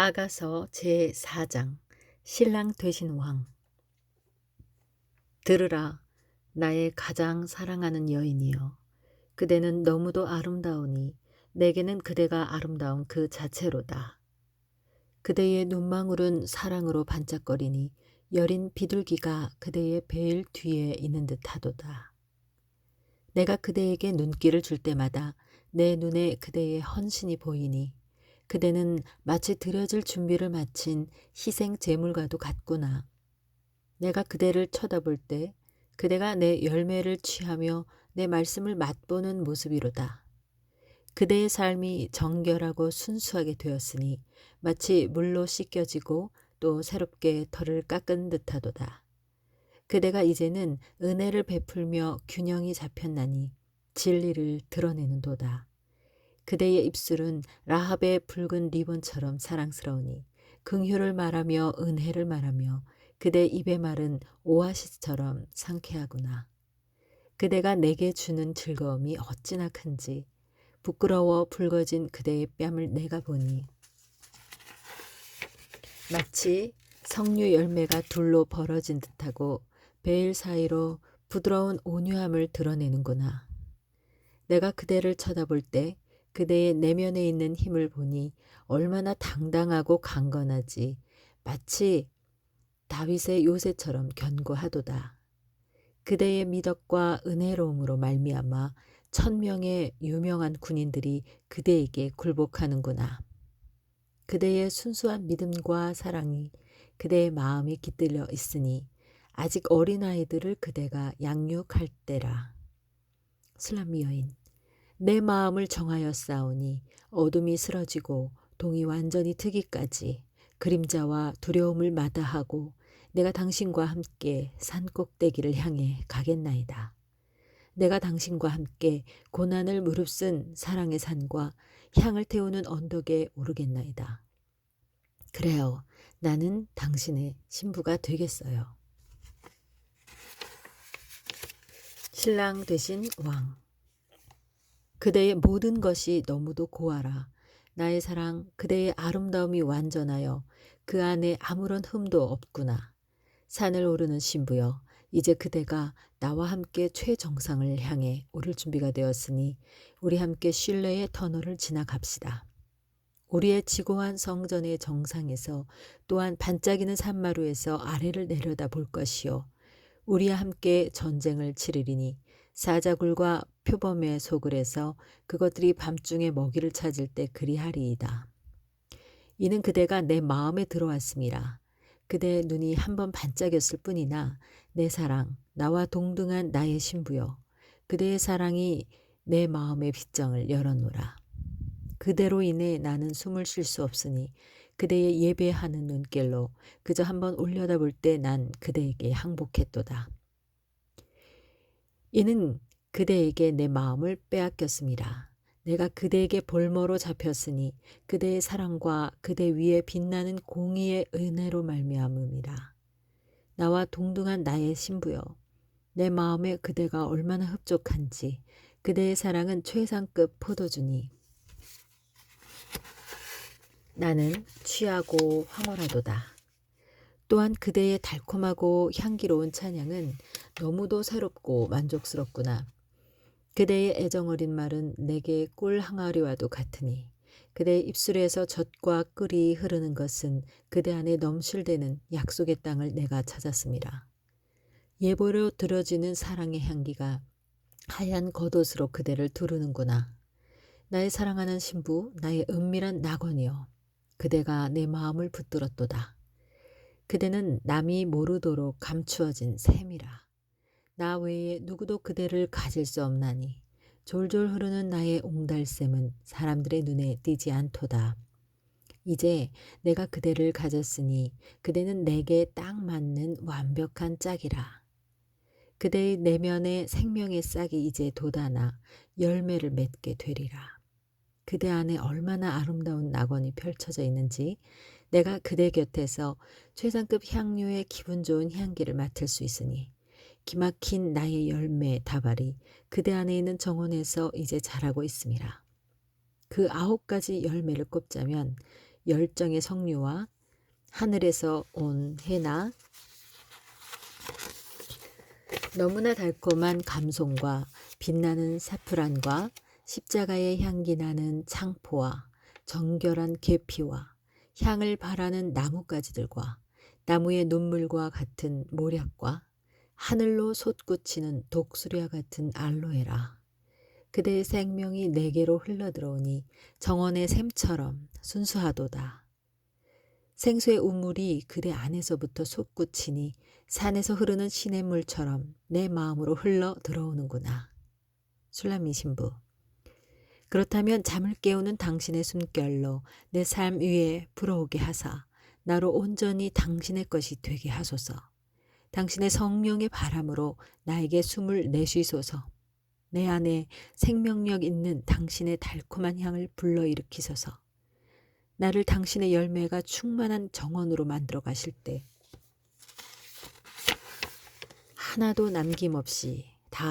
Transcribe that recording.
아가서 제4장 신랑 되신 왕 들으라 나의 가장 사랑하는 여인이여 그대는 너무도 아름다우니 내게는 그대가 아름다운 그 자체로다. 그대의 눈망울은 사랑으로 반짝거리니 여린 비둘기가 그대의 베일 뒤에 있는 듯하도다. 내가 그대에게 눈길을 줄 때마다 내 눈에 그대의 헌신이 보이니 그대는 마치 드려질 준비를 마친 희생 제물과도 같구나. 내가 그대를 쳐다볼 때 그대가 내 열매를 취하며 내 말씀을 맛보는 모습이로다. 그대의 삶이 정결하고 순수하게 되었으니 마치 물로 씻겨지고 또 새롭게 털을 깎은 듯하도다. 그대가 이제는 은혜를 베풀며 균형이 잡혔나니 진리를 드러내는 도다. 그대의 입술은 라합의 붉은 리본처럼 사랑스러우니 긍휼을 말하며 은혜를 말하며 그대 입의 말은 오아시스처럼 상쾌하구나. 그대가 내게 주는 즐거움이 어찌나 큰지 부끄러워 붉어진 그대의 뺨을 내가 보니 마치 석류 열매가 둘로 벌어진 듯하고 베일 사이로 부드러운 온유함을 드러내는구나. 내가 그대를 쳐다볼 때 그대의 내면에 있는 힘을 보니 얼마나 당당하고 강건하지 마치 다윗의 요새처럼 견고하도다. 그대의 미덕과 은혜로움으로 말미암아 천명의 유명한 군인들이 그대에게 굴복하는구나. 그대의 순수한 믿음과 사랑이 그대의 마음이 깃들려 있으니 아직 어린아이들을 그대가 양육할 때라. 슬람미 여인 내 마음을 정하여 싸우니 어둠이 쓰러지고 동이 완전히 트기까지 그림자와 두려움을 마다하고 내가 당신과 함께 산 꼭대기를 향해 가겠나이다. 내가 당신과 함께 고난을 무릅쓴 사랑의 산과 향을 태우는 언덕에 오르겠나이다. 그래요. 나는 당신의 신부가 되겠어요. 신랑 되신 왕. 그대의 모든 것이 너무도 고하라. 나의 사랑, 그대의 아름다움이 완전하여 그 안에 아무런 흠도 없구나. 산을 오르는 신부여, 이제 그대가 나와 함께 최정상을 향해 오를 준비가 되었으니 우리 함께 신뢰의 터널을 지나갑시다. 우리의 지고한 성전의 정상에서 또한 반짝이는 산마루에서 아래를 내려다 볼 것이요. 우리와 함께 전쟁을 치르리니 사자굴과 표범의 소굴에서 그것들이 밤중에 먹이를 찾을 때 그리하리이다. 이는 그대가 내 마음에 들어왔음이라. 그대의 눈이 한 번 반짝였을 뿐이나 내 사랑, 나와 동등한 나의 신부여. 그대의 사랑이 내 마음의 빗장을 열어놓으라. 그대로 인해 나는 숨을 쉴 수 없으니 그대의 예배하는 눈길로 그저 한번 올려다볼 때 난 그대에게 항복했도다. 이는 그대에게 내 마음을 빼앗겼습니다. 내가 그대에게 볼모로 잡혔으니 그대의 사랑과 그대 위에 빛나는 공의의 은혜로 말미암음이라. 나와 동등한 나의 신부여, 내 마음에 그대가 얼마나 흡족한지 그대의 사랑은 최상급 포도주니 나는 취하고 황홀하도다. 또한 그대의 달콤하고 향기로운 찬양은 너무도 새롭고 만족스럽구나. 그대의 애정어린 말은 내게 꿀 항아리와도 같으니 그대의 입술에서 젖과 꿀이 흐르는 것은 그대 안에 넘실대는 약속의 땅을 내가 찾았습니다. 예보로 들어지는 사랑의 향기가 하얀 겉옷으로 그대를 두르는구나. 나의 사랑하는 신부, 나의 은밀한 낙원이여. 그대가 내 마음을 붙들었도다. 그대는 남이 모르도록 감추어진 샘이라. 나 외에 누구도 그대를 가질 수 없나니 졸졸 흐르는 나의 옹달샘은 사람들의 눈에 띄지 않도다. 이제 내가 그대를 가졌으니 그대는 내게 딱 맞는 완벽한 짝이라. 그대의 내면에 생명의 싹이 이제 돋아나 열매를 맺게 되리라. 그대 안에 얼마나 아름다운 낙원이 펼쳐져 있는지 내가 그대 곁에서 최상급 향료의 기분 좋은 향기를 맡을 수 있으니 기막힌 나의 열매 다발이 그대 안에 있는 정원에서 이제 자라고 있습니다. 그 아홉 가지 열매를 꼽자면 열정의 석류와 하늘에서 온 해나 너무나 달콤한 감송과 빛나는 사프란과 십자가의 향기 나는 창포와 정결한 계피와 향을 바라는 나뭇가지들과 나무의 눈물과 같은 모략과 하늘로 솟구치는 독수리와 같은 알로에라. 그대의 생명이 내게로 흘러들어오니 정원의 샘처럼 순수하도다. 생수의 우물이 그대 안에서부터 솟구치니 산에서 흐르는 시냇물처럼 내 마음으로 흘러 들어오는구나. 술람미 신부. 그렇다면 잠을 깨우는 당신의 숨결로 내 삶 위에 불어오게 하사 나로 온전히 당신의 것이 되게 하소서. 당신의 성령의 바람으로 나에게 숨을 내쉬소서. 내 안에 생명력 있는 당신의 달콤한 향을 불러일으키소서. 나를 당신의 열매가 충만한 정원으로 만들어 가실 때 하나도 남김없이 다